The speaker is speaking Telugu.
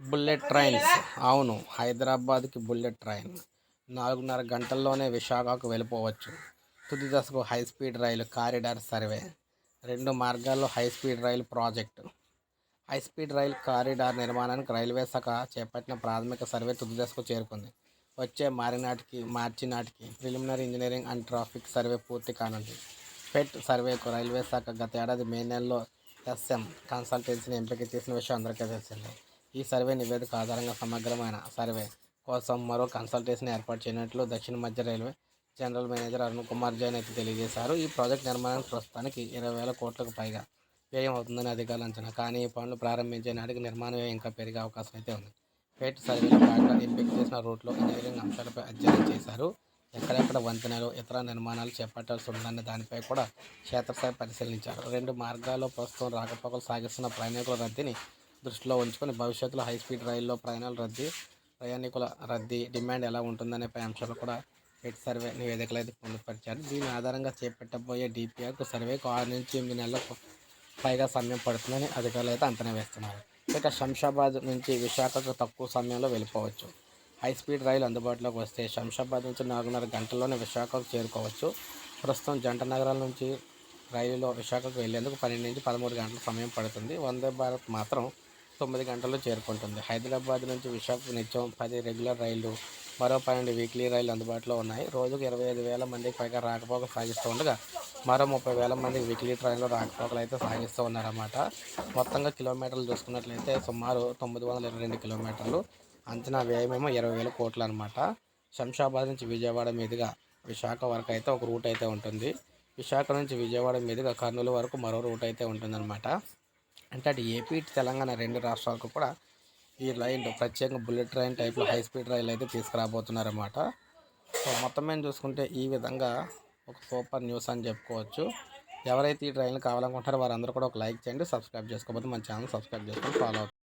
Bullet trains. అవును హైదరాబాద్కి బుల్లెట్ ట్రైన్ నాలుగున్నర గంటల్లోనే విశాఖకు వెళ్ళిపోవచ్చు. తుది దశకు high speed rail corridor survey. రెండు మార్గాల్లో high speed rail project. High speed rail corridor నిర్మాణానికి రైల్వే శాఖ చేపట్టిన ప్రాథమిక సర్వే తుది దశకు చేరుకుంది. వచ్చే మారినాటికి మార్చి నాటికి preliminary engineering and traffic survey పూర్తి కానుంది. ఫెట్ సర్వేకు రైల్వే శాఖ గత ఏడాది మే నెలలో ఎస్ఎం కన్సల్టెన్సీని ఎంపిక చేసిన విషయం అందరికీ తెలిసిందే. ఈ సర్వే నివేదిక ఆధారంగా సమగ్రమైన సర్వే కోసం మరో కన్సల్టేషన్ ఏర్పాటు చేయనట్లు దక్షిణ మధ్య railway general manager Arun Kumar Jain అయితే తెలియజేశారు. ఈ ప్రాజెక్ట్ నిర్మాణానికి ప్రస్తుతానికి ఇరవై వేల కోట్లకు పైగా వ్యయం అవుతుందని అధికారులు అంచనా కానీ ఈ పనులు ప్రారంభించే నాటికి నిర్మాణ వ్యయం ఇంకా పెరిగే అవకాశం అయితే ఉంది. ఫేట్ సర్వేలో భాగంగా ఎంపిక చేసిన రూట్లో ఇంజనీరింగ్ అంశాలపై అధ్యయనం చేశారు. ఎక్కడెక్కడ వంతెనలు ఇతర నిర్మాణాలు చేపట్టాల్సి ఉందనే దానిపై కూడా క్షేత్రస్థాయి పరిశీలించారు. రెండు మార్గాల్లో ప్రస్తుతం రాకపోకలు సాగిస్తున్న ప్రయాణికుల రద్దీని దృష్టిలో ఉంచుకొని భవిష్యత్తులో హై స్పీడ్ రైల్లో ప్రయాణాల రద్దీ ప్రయాణికుల రద్దీ డిమాండ్ ఎలా ఉంటుందనే అంశాలు కూడా హెడ్ సర్వే నివేదికలు అయితే పొందుపరిచారు. దీని ఆధారంగా చేపట్టబోయే డిపిఆర్కు సర్వేకు ఆరు నుంచి ఎనిమిది నెలలకు పైగా సమయం పడుతుందని అధికారులు అయితే అంచనా వేస్తున్నారు. ఇక శంషాబాద్ నుంచి విశాఖకు తక్కువ సమయంలో వెళ్ళిపోవచ్చు. హై స్పీడ్ రైలు అందుబాటులోకి వస్తే శంషాబాద్ నుంచి నాలుగున్నర గంటల్లోనే విశాఖకు చేరుకోవచ్చు. ప్రస్తుతం జంట నగరాల నుంచి రైలులో విశాఖకు వెళ్ళేందుకు పన్నెండు నుంచి పదమూడు గంటల సమయం పడుతుంది. వందే భారత్ మాత్రం తొమ్మిది గంటల్లో చేరుకుంటుంది. హైదరాబాద్ నుంచి విశాఖకు నిత్యం పది రెగ్యులర్ రైళ్ళు మరో పన్నెండు వీక్లీ రైళ్ళు అందుబాటులో ఉన్నాయి. రోజుకు ఇరవై ఐదు వేల మందికి పైగా రాకపోక సాగిస్తూ ఉండగా మరో ముప్పై వేల మంది వీక్లీ ట్రైన్లో రాకపోకలు అయితే సాగిస్తూ ఉన్నారన్నమాట. మొత్తంగా కిలోమీటర్లు చూసుకున్నట్లయితే సుమారు తొమ్మిది వందల ఇరవై రెండు కిలోమీటర్లు. అంచనా వ్యయమేమో ఇరవై వేల కోట్లు అనమాట శంషాబాద్ నుంచి విజయవాడ మీదుగా విశాఖ వరకు అయితే ఒక రూట్ అయితే ఉంటుంది. విశాఖ నుంచి విజయవాడ మీదుగా కర్నూలు వరకు మరో రూట్ అయితే ఉంటుందన్నమాట. అంటే అటు ఏపీ తెలంగాణ రెండు రాష్ట్రాలకు కూడా ఈ రైల్ ప్రత్యేకంగా బుల్లెట్ ట్రైన్ టైప్లో హై స్పీడ్ రైలు అయితే తీసుకురాబోతున్నారన్నమాట. సో మొత్తం మేము చూసుకుంటే ఈ విధంగా ఒక సూపర్ న్యూస్ అని చెప్పుకోవచ్చు. ఎవరైతే ఈ ట్రైన్లు కావాలనుకుంటారో వారందరూ కూడా ఒక లైక్ చేయండి సబ్స్క్రైబ్ చేసుకోకపోతే మన ఛానల్ సబ్స్క్రైబ్ చేసుకొని ఫాలో అవుతుంది